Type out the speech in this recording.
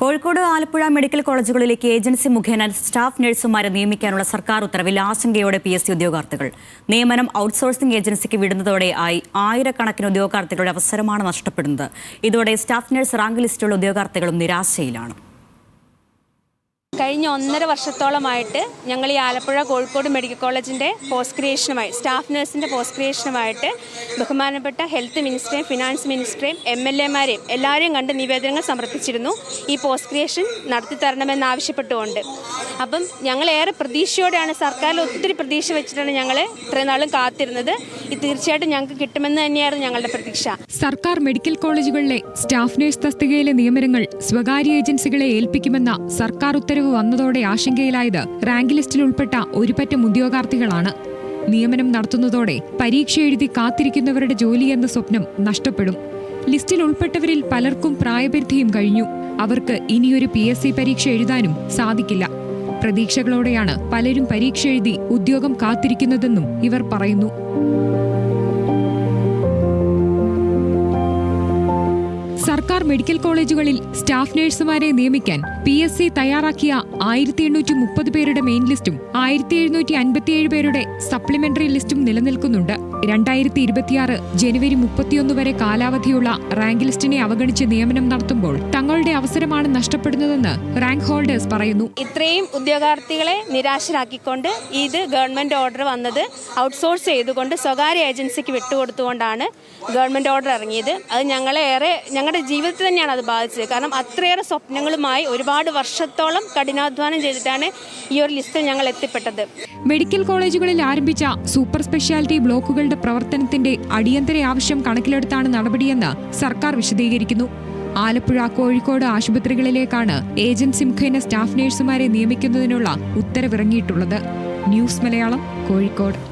Kozhikode Alappuzha medical കോളേജുകളിലേക്ക് agency മുഖേന staff നഴ്സുമാരെ നിയമിക്കാനുള്ള സർക്കാർ ഉത്തരവിൽ ആശങ്കയോടെ പി എസ് സി ഉദ്യോഗാർത്ഥികൾ. നിയമനം ഔട്ട്സോഴ്സിംഗ് ഏജൻസിക്ക് വിടുന്നതോടെ ആയി ആയിരക്കണക്കിന് ഉദ്യോഗാർത്ഥികളുടെ അവസരമാണ് നഷ്ടപ്പെടുന്നത്. ഇതോടെ സ്റ്റാഫ് നഴ്സ് റാങ്ക് ലിസ്റ്റിലുള്ള ഉദ്യോഗാർത്ഥികളും നിരാശയിലാണ്. കഴിഞ്ഞ ഒന്നര വർഷത്തോളമായിട്ട് ഞങ്ങൾ ഈ ആലപ്പുഴ കോഴിക്കോട് മെഡിക്കൽ കോളേജിന്റെ പോസ്റ്റ് ക്രിയേഷനുമായി സ്റ്റാഫ് നഴ്സിന്റെ പോസ്റ്റ് ക്രിയേഷനുമായിട്ട് ബഹുമാനപ്പെട്ട ഹെൽത്ത് മിനിസ്റ്ററേയും ഫിനാൻസ് മിനിസ്റ്ററേയും എം എൽ എമാരെയും എല്ലാവരെയും കണ്ട് നിവേദനങ്ങൾ സമർപ്പിച്ചിരുന്നു. ഈ പോസ്റ്റ് ക്രിയേഷൻ നടത്തി തരണമെന്ന് ആവശ്യപ്പെട്ടുകൊണ്ട്. അപ്പം ഞങ്ങൾ ഏറെ പ്രതീക്ഷയോടെയാണ് സർക്കാരിൽ ഒത്തിരി പ്രതീക്ഷ വെച്ചിട്ടാണ് ഞങ്ങൾ ഇത്രയും നാളും കാത്തിരുന്നത്. തീർച്ചയായിട്ടും ഞങ്ങൾക്ക് കിട്ടുമെന്ന് തന്നെയായിരുന്നു ഞങ്ങളുടെ പ്രതീക്ഷ. സർക്കാർ മെഡിക്കൽ കോളേജുകളിലെ സ്റ്റാഫ് നഴ്സ് തസ്തികയിലെ നിയമനങ്ങൾ സ്വകാര്യ ഏജൻസികളെ ഏൽപ്പിക്കുമെന്ന സർക്കാർ ഉത്തരവ് വന്നതോടെ ആശങ്കയിലായത് റാങ്ക് ലിസ്റ്റിൽ ഉൾപ്പെട്ട ഒരുപറ്റം ഉദ്യോഗാർത്ഥികളാണ്. നിയമനം നടത്തുന്നതോടെ പരീക്ഷ എഴുതി കാത്തിരിക്കുന്നവരുടെ ജോലി എന്ന സ്വപ്നം നഷ്ടപ്പെടും. ലിസ്റ്റിൽ ഉൾപ്പെട്ടവരിൽ പലർക്കും പ്രായപരിധിയും കഴിഞ്ഞു. അവർക്ക് ഇനിയൊരു പി എസ് സി പരീക്ഷ എഴുതാനും സാധിക്കില്ല. പ്രതീക്ഷകളോടെയാണ് പലരും പരീക്ഷ എഴുതി ഉദ്യോഗം കാത്തിരിക്കുന്നതെന്നും ഇവർ പറയുന്നു. സർക്കാർ മെഡിക്കൽ കോളേജുകളിൽ സ്റ്റാഫ് നഴ്സുമാരെ നിയമിക്കാൻ പി എസ് സി തയ്യാറാക്കിയ ആയിരത്തി എണ്ണൂറ്റി മുപ്പത് പേരുടെ മെയിൻ ലിസ്റ്റും ആയിരത്തി എഴുന്നൂറ്റി അൻപത്തിയേഴ് പേരുടെ സപ്ലിമെന്ററി ലിസ്റ്റും നിലനിൽക്കുന്നുണ്ട്. രണ്ടായിരത്തി ഇരുപത്തിയാറ് ജനുവരി മുപ്പത്തിയൊന്ന് വരെ കാലാവധിയുള്ള റാങ്ക് ലിസ്റ്റിനെ അവഗണിച്ച് നിയമനം നടത്തുമ്പോൾ തങ്ങളുടെ അവസരമാണ് നഷ്ടപ്പെടുന്നതെന്ന് റാങ്ക് ഹോൾഡേഴ്സ് പറയുന്നു. ഇത്രയും ഉദ്യോഗാർത്ഥികളെ നിരാശരാക്കിക്കൊണ്ട് ഇത് ഗവൺമെന്റ് ഓർഡർ വന്നത് ഔട്ട്സോഴ്സ് ചെയ്തുകൊണ്ട് സ്വകാര്യ ഏജൻസിക്ക് വിട്ടുകൊടുത്തുകൊണ്ടാണ് ഗവൺമെന്റ് ഓർഡർ ഇറങ്ങിയത്. അത് ഞങ്ങളെ ഏറെ ഞങ്ങളുടെ ജീവിതത്തിൽ തന്നെയാണ് അത് ബാധിച്ചത്. കാരണം അത്രയേറെ സ്വപ്നങ്ങളുമായി ഒരുപാട് വർഷത്തോളം കഠിനാധ്വാനം ചെയ്തിട്ടാണ് ഈ ഒരു ലിസ്റ്റ് ഞങ്ങൾ എത്തിപ്പെട്ടത്. മെഡിക്കൽ കോളേജുകളിൽ ആരംഭിച്ച സൂപ്പർ സ്പെഷ്യാലിറ്റി ബ്ലോക്കുകളുടെ പ്രവർത്തനത്തിന്റെ അടിയന്തര ആവശ്യം കണക്കിലെടുത്താണ് നടപടിയെന്ന് സർക്കാർ വിശദീകരിക്കുന്നു. ആലപ്പുഴ കോഴിക്കോട് ആശുപത്രികളിലേക്കാണ് ഏജൻസി മുഖേന സ്റ്റാഫ് നഴ്സുമാരെ നിയമിക്കുന്നതിനുള്ള ഉത്തരവിറങ്ങിയിട്ടുള്ളത്. ന്യൂസ് മലയാളം കോഴിക്കോട്.